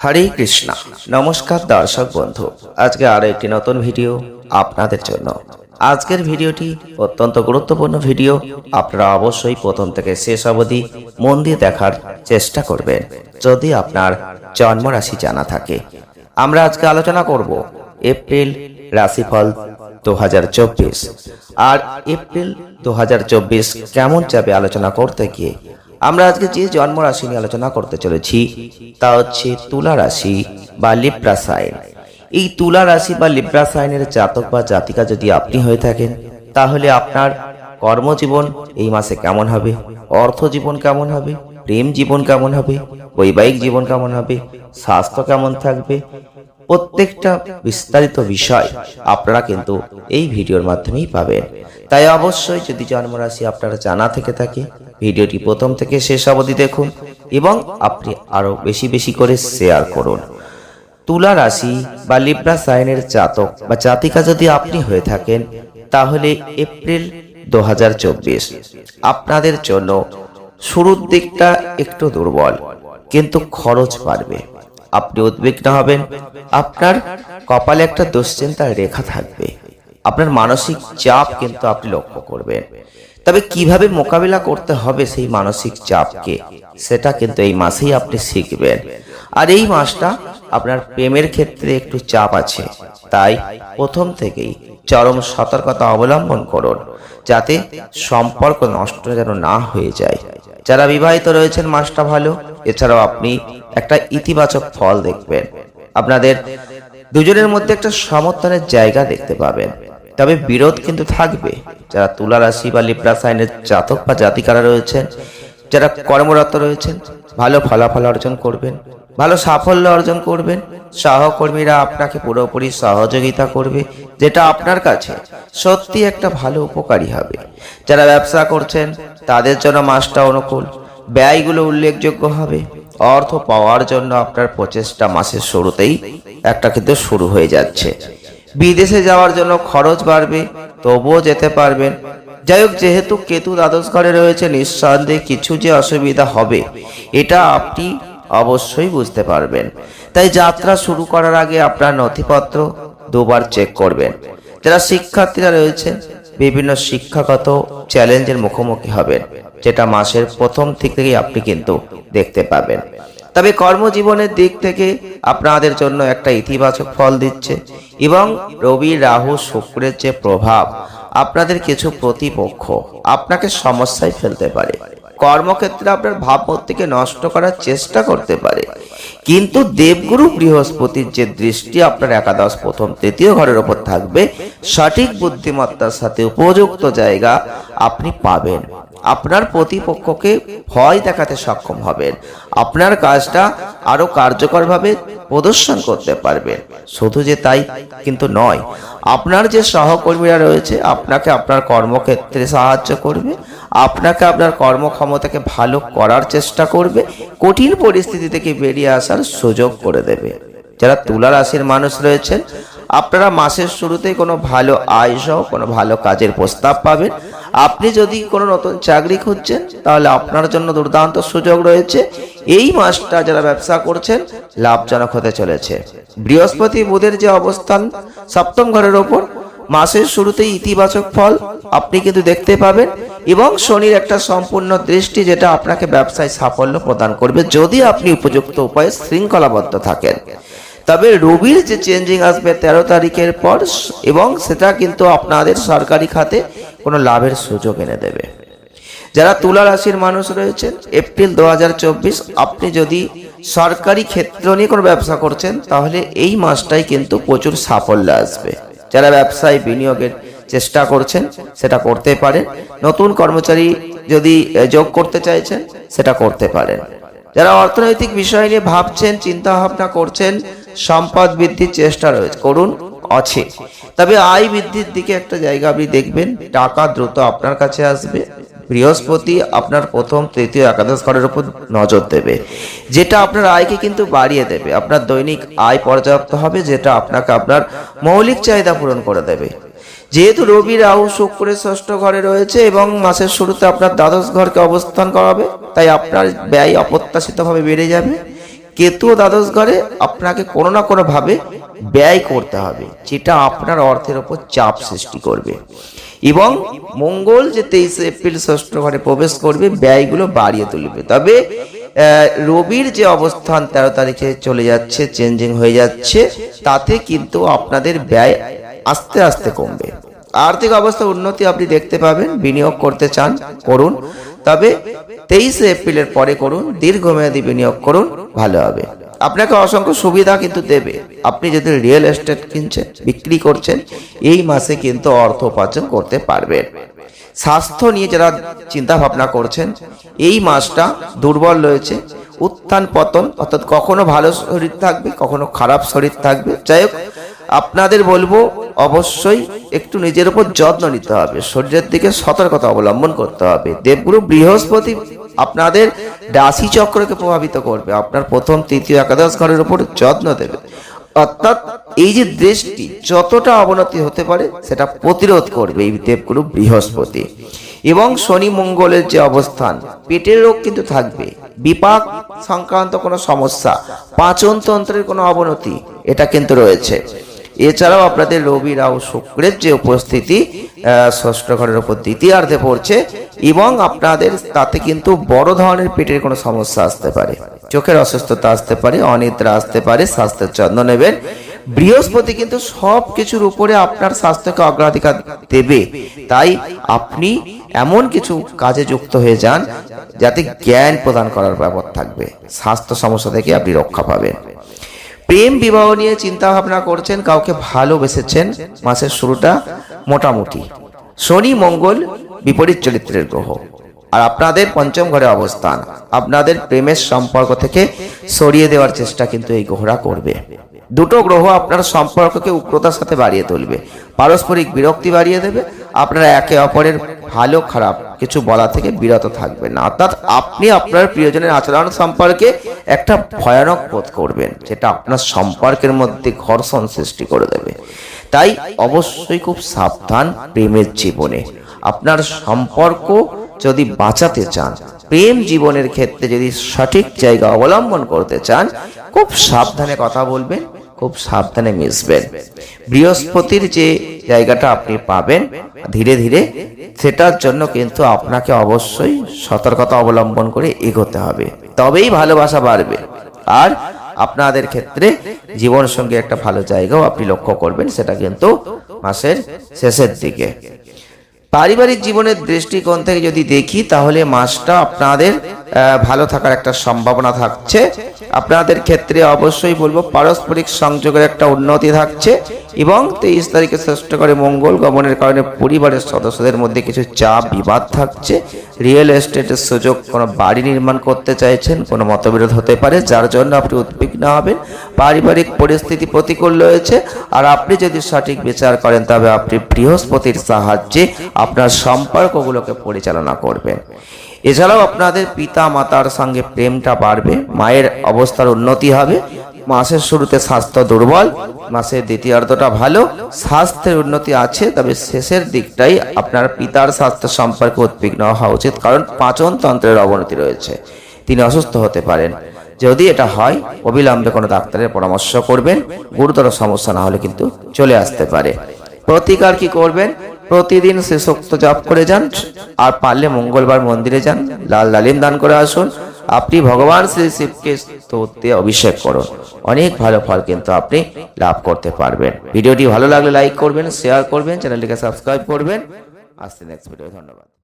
হরে কৃষ্ণা। নমস্কার দর্শক বন্ধু। আজকে আরও একটি নতুন ভিডিও আপনাদের জন্য। আজকের ভিডিওটি অত্যন্ত গুরুত্বপূর্ণ ভিডিও। আপনারা অবশ্যই প্রথম থেকে শেষ অবধি মন দিয়ে দেখার চেষ্টা করবেন, যদি আপনার জন্ম রাশি জানা থাকে। আমরা আজকে আলোচনা করব এপ্রিল রাশিফল দু হাজার চব্বিশ। আর এপ্রিল দু হাজার চব্বিশ কেমন যাবে আলোচনা করতে গিয়ে আমরা আজকে যে জন্ম রাশি নিয়ে আলোচনা করতে চলেছি, তা হচ্ছে তুলা রাশি বা লিপ্রা সাইন এই তুলা রাশি বা লিপ্রা সাইনের জাতক বা জাতিকা যদি আপনি হয়ে থাকেন, তাহলে আপনার কর্মজীবন এই মাসে কেমন হবে? অর্থ জীবন কেমন হবে? প্রেম জীবন কেমন হবে? বৈবাহিক জীবন কেমন হবে? স্বাস্থ্য কেমন থাকবে? প্রত্যেকটা বিস্তারিত বিষয় আপনারা কিন্তু এই ভিডিওর মাধ্যমেই পাবেন। তাই অবশ্যই যদি জন্মরাশি আপনারা জানা থেকে থাকে, ভিডিওটি প্রথম থেকে শেষ অবধি দেখুন এবং আপনি আরও বেশি বেশি করে শেয়ার করুন। তুলা রাশি বা লিব্রা সাইনের জাতক বা জাতিকা যদি আপনি হয়ে থাকেন, তাহলে এপ্রিল দু হাজার চব্বিশ আপনাদের জন্য শুরুর দিকটা একটু দুর্বল, কিন্তু খরচ বাড়বে। আপনি উদ্বিগ্ন হবেন। আপনার কপালে একটা দুশ্চিন্তার রেখা থাকবে। আপনার মানসিক চাপ কিন্তু আপনি লক্ষ্য করবেন। তবে কীভাবে মোকাবিলা করতে হবে সেই মানসিক চাপকে, সেটা কিন্তু এই মাসেই আপনি শিখবেন। আর এই মাসটা আপনার প্রেমের ক্ষেত্রে একটু চাপ আছে। তাই প্রথম থেকেই চরম সতর্কতা অবলম্বন করুন, যাতে সম্পর্ক নষ্ট যেন না হয়ে যায়। যারা বিবাহিত রয়েছেন, মাসটা ভালো। এছাড়াও আপনি একটা ইতিবাচক ফল দেখবেন। আপনাদের দুজনের মধ্যে একটা সমর্থনের জায়গা দেখতে পাবেন। তবে বিরোধ কিন্তু থাকবে। যারা তুলা রাশি বা লিপ্রা সাইনের জাতক বা জাতিকারা রয়েছেন, যারা কর্মরত রয়েছেন, ভালো ফলাফল অর্জন করবেন, ভালো সাফল্য অর্জন করবেন, সহকর্মীরা আপনাকে পুরোপুরি সহযোগিতা করবে, যেটা আপনার কাছে সত্যি একটা ভালো উপকারী হবে। যারা ব্যবসা করছেন, তাদের জন্য মাসটা অনুকূল। ব্যয়গুলো উল্লেখযোগ্য হবে। অর্থ পাওয়ার জন্য আপনার প্রচেষ্টা মাসের শুরুতেই একটা কিন্তু শুরু হয়ে যাচ্ছে। বিদেশে যাওয়ার জন্য খরচ বাড়বে, তবুও যেতে পারবেন। যাই হোক, যেহেতু কেতু দ্বাদশ ঘরে রয়েছে, নিঃসন্দেহে কিছু যে অসুবিধা হবে, এটা আপনি অবশ্যই বুঝতে পারবেন। তাই যাত্রা শুরু করার আগে আপনার নথিপত্র দুবার চেক করবেন। যারা শিক্ষার্থীরা রয়েছেন, বিভিন্ন শিক্ষাগত চ্যালেঞ্জের মুখোমুখি হবেন। যেটা মাসের প্রথম থেকেই আপনি কিন্তু দেখতে পাবেন। তবে কর্মজীবনের দিক থেকে আপনাদের জন্য একটা ইতিবাচক ফল দিচ্ছে এবং রবি রাহু শুক্রের যে প্রভাব, আপনাদের কিছু প্রতিপক্ষ আপনাকে সমস্যায় ফেলতে পারে। কর্মক্ষেত্রে আপনার ভাবমূর্তিকে নষ্ট করার চেষ্টা করতে পারে। কিন্তু দেবগুরু বৃহস্পতির যে দৃষ্টি আপনার একাদশ, প্রথম, তৃতীয় ঘরের ওপর থাকবে, সঠিক বুদ্ধিমত্তার সাথে উপযুক্ত জায়গা আপনি পাবেন। আপনার প্রতিপক্ষকে ভয় দেখাতে সক্ষম হবেন। আপনার কাজটা আরও কার্যকরভাবে প্রদর্শন করতে পারবেন। শুধু যে তাই কিন্তু নয়, আপনার যে সহকর্মীরা রয়েছে, আপনাকে আপনার কর্মক্ষেত্রে সাহায্য করবে, আপনাকে আপনার কর্মক্ষমতাকে ভালো করার চেষ্টা করবে, কঠিন পরিস্থিতি থেকে বেরিয়ে আসার সুযোগ করে দেবে। যারা তুলা রাশির মানুষ রয়েছেন, আপনারা মাসের শুরুতেই কোনো ভালো আয় সহ কোনো ভালো কাজের প্রস্তাব পাবেন। আপনি যদি কোনো নতুন চাকরি খুঁজছেন, তাহলে আপনার জন্য দুর্দান্ত সুযোগ রয়েছে। এই মাসটা যারা ব্যবসা করছেন, লাভজনক হতে চলেছে। বৃহস্পতি বুধের যে অবস্থান, সপ্তম ঘরের ওপর, মাসের শুরুতেই ইতিবাচক ফল আপনি কিন্তু দেখতে পাবেন এবং শনির একটা সম্পূর্ণ দৃষ্টি যেটা আপনাকে ব্যবসায় সাফল্য প্রদান করবে যদি আপনি উপযুক্ত উপায়ে শৃঙ্খলাবদ্ধ থাকেন। তবে রবির যে চেঞ্জিং আসবে তেরো তারিখের পর, এবং সেটা কিন্তু আপনাদের সরকারি খাতে কোনো লাভের সুযোগ এনে দেবে। যারা তুলা রাশির মানুষ রয়েছেন, এপ্রিল দু হাজার চব্বিশ, আপনি যদি সরকারি ক্ষেত্র নিয়ে কোনো ব্যবসা করছেন, তাহলে এই মাসটাই কিন্তু প্রচুর সাফল্য আসবে। যারা ব্যবসায় বিনিয়োগের চেষ্টা করছেন, সেটা করতে পারেন। নতুন কর্মচারী যদি যোগ করতে চাইছেন, সেটা করতে পারেন। যারা অর্থনৈতিক বিষয় নিয়ে ভাবছেন চিন্তা ভাবনা করছেন, সম্পদ বৃদ্ধির চেষ্টা রয়েছে, করুন। আছে। তবে আয় বৃদ্ধির দিকে একটা জায়গা আপনি দেখবেন, টাকা দ্রুত আপনার কাছে আসবে, বৃহস্পতি আপনার প্রথম, তৃতীয় একাদশ ঘরের উপর নজর দেবে। যেটা আপনার আয়কে কিন্তু বাড়িয়ে দেবে। আপনার দৈনিক আয় পর্যাপ্ত হবে, যেটা আপনাকে আপনার মৌলিক চাহিদা পূরণ করে দেবে। যেহেতু রবি, রাহু শুক্রের ষষ্ঠ ঘরে রয়েছে এবং মাসের শুরুতে আপনার দ্বাদশ ঘরকে অবস্থান করাবে, তাই আপনার ব্যয় অপ্রত্যাশিতভাবে বেড়ে যাবে। কেতু দ্বাদশ ঘরে আপনাকে কোনো না কোনো ভাবে ব্যয় করতে হবে, যেটা আপনার অর্থের ওপর চাপ সৃষ্টি করবে। এবং মঙ্গল যে তেইশে এপ্রিল ষষ্ঠ ঘরে প্রবেশ করবে, ব্যয়গুলো বাড়িয়ে তুলবে। তবে রবির যে অবস্থান তেরো তারিখে চলে যাচ্ছে, চেঞ্জিং হয়ে যাচ্ছে, তাতে কিন্তু আপনাদের ব্যয় আস্তে আস্তে কমবে। আর্থিক অবস্থা উন্নতি আপনি দেখতে পাবেন, বিনিয়োগ করতে চান, করুন। তবে, তেইশে এপ্রিলের পরে করুন, দীর্ঘমেয়াদী বিনিয়োগ করুন। ভালো হবে। আপনাকে অসংখ্য সুবিধা কিন্তু দেবে। আপনি যদি রিয়েল এস্টেট কিনছেন, বিক্রি করছেন, এই মাসে কিন্তু অর্থ উপার্জন করতে পারবেন। স্বাস্থ্য নিয়ে যারা চিন্তা ভাবনা করছেন, এই মাসটা দুর্বল রয়েছে। উত্থান পতন, অর্থাৎ কখনো ভালো শরীর থাকবে, কখনো খারাপ শরীর থাকবে। যাই হোক, আপনাদের বলব, অবশ্যই একটু নিজের উপর যত্ন নিতে হবে। শরীরের দিকে সতর্কতা অবলম্বন করতে হবে। দেবগুরু বৃহস্পতি আপনাদের রাশি চক্রকে প্রভাবিত করবে। আপনার প্রথম, তৃতীয় একাদশ ঘরের উপর যত্ন দেবে। অর্থাৎ এই যে দৃষ্টি, যতটা অবনতি হতে পারে, সেটা প্রতিরোধ করবে এই দেবগুরু বৃহস্পতি। এবং শনি মঙ্গলের যে অবস্থান, পেটের রোগ কিন্তু থাকবে। বিপাক সংক্রান্ত কোনো সমস্যা পাচন তন্ত্রের কোনো অবনতি, এটা কিন্তু রয়েছে। এছাড়াও আপনাদের রবি রাহু শুক্রের যে উপস্থিতি ষষ্ঠ ঘরের উপর দ্বিতীয়ার্ধে পড়ছে, এবং আপনাদের তাতে কিন্তু বড় ধরনের পেটের কোনো সমস্যা আসতে পারে। চোখের অসুস্থতা আসতে পারে, অনিদ্রা আসতে পারে, স্বাস্থ্যের যত্ন নেবেন। বৃহস্পতি কিন্তু সব কিছুর উপরে আপনার স্বাস্থ্যকে অগ্রাধিকার দেবে। তাই আপনি এমন কিছু কাজে যুক্ত হয়ে যান যাতে জ্ঞান প্রদান করার ব্যাপার থাকবে। স্বাস্থ্য সমস্যা থেকে আপনি রক্ষা পাবেন। প্রেম বিবাহ নিয়ে চিন্তা ভাবনা করছেন, কাউকে ভালোবেসেছেন মাসের শুরুটা মোটামুটি। শনি, মঙ্গল, বিপরীত চরিত্রের গ্রহ। আর আপনাদের পঞ্চম ঘরে অবস্থান। আপনাদের প্রেমের সম্পর্ক থেকে সরিয়ে দেওয়ার চেষ্টা কিন্তু এই গ্রহরা করবে। দুটো গ্রহ আপনার সম্পর্ককে উগ্রতার সাথে বাড়িয়ে তুলবে। পারস্পরিক বিরক্তি বাড়িয়ে দেবে। আপনারা একে অপরের ভালো, খারাপ কিছু বলা থেকে বিরত থাকবেন না। অর্থাৎ আপনি আপনার প্রিয়জনের আচরণ সম্পর্কে একটা ভয়ানক বোধ করবেন, যেটা আপনার সম্পর্কের মধ্যে ঘর্ষণ সৃষ্টি করে দেবে। তাই অবশ্যই খুব সাবধান প্রেমের জীবনে। আপনার সম্পর্ক যদি বাঁচাতে চান, প্রেম জীবনের ক্ষেত্রে যদি সঠিক জায়গা অবলম্বন করতে চান, খুব সাবধানে কথা বলবেন খুব সাবধানে মিশবেন। বৃহস্পতির যে জায়গাটা আপনি পাবেন, ধীরে ধীরে সেটার জন্য কিন্তু আপনাকে অবশ্যই সতর্কতা অবলম্বন করে এগোতে হবে। তবেই ভালোবাসা বাড়বে। আর আপনাদের ক্ষেত্রে জীবন সঙ্গে একটা ভালো জায়গাও আপনি লক্ষ্য করবেন, সেটা কিন্তু মাসের শেষের দিকে। পারিবারিক জীবনের দৃষ্টিকোণ থেকে যদি দেখি, তাহলে মাসটা আপনাদের ভালো থাকার একটা সম্ভাবনা থাকছে। আপনাদের ক্ষেত্রে অবশ্যই বলব, পারস্পরিক সংযোগের একটা উন্নতি থাকছে এবং তেইশ তারিখে শ্রেষ্ঠ করে মঙ্গল গমনের কারণে পরিবারের সদস্যদের মধ্যে কিছু চাপ, বিবাদ থাকছে। রিয়েল এস্টেটের সুযোগ কোনো বাড়ি নির্মাণ করতে চাইছেন, কোনো মতবিরোধ হতে পারে, যার জন্য আপনি উদ্বিগ্ন হবেন। পারিবারিক পরিস্থিতি প্রতিকূল রয়েছে। আর আপনি যদি সঠিক বিচার করেন, তবে আপনি বৃহস্পতির সাহায্যে আপনার সম্পর্কগুলোকে পরিচালনা করবেন। এছাড়াও আপনাদের পিতা মাতার সঙ্গে প্রেমটা বাড়বে, মায়ের অবস্থার উন্নতি হবে, মাসের শুরুতে স্বাস্থ্য দুর্বল, মাসের দ্বিতীয়ার্ধটা ভালো, স্বাস্থ্যের উন্নতি আছে, তবে শেষের দিকটাই আপনার পিতার স্বাস্থ্য সম্পর্কে উদ্বিগ্ন হওয়া উচিত, কারণ পাচন তন্ত্রের অবনতি রয়েছে, তিনি অসুস্থ হতে পারেন। যদি এটা হয়, অবিলম্বে কোনো ডাক্তারের পরামর্শ করবেন, গুরুতর সমস্যা না হলে কিন্তু চলে আসতে পারে। প্রতিকার কি করবেন? প্রতিদিন শেষোক্ত জপ করে যান আর পারলে মঙ্গলবার মন্দিরে যান। লাল লালিম দান করে আসুন। আপনি ভগবান শ্রী শিবকে স্তোত্রে অভিষেক করুন। অনেক ভালো ফল কিন্তু আপনি লাভ করতে পারবেন। ভিডিওটি ভালো লাগলে লাইক করবেন শেয়ার করবেন চ্যানেলটিকে সাবস্ক্রাইব করবেন। আসতে নেক্সট ভিডিও ধন্যবাদ।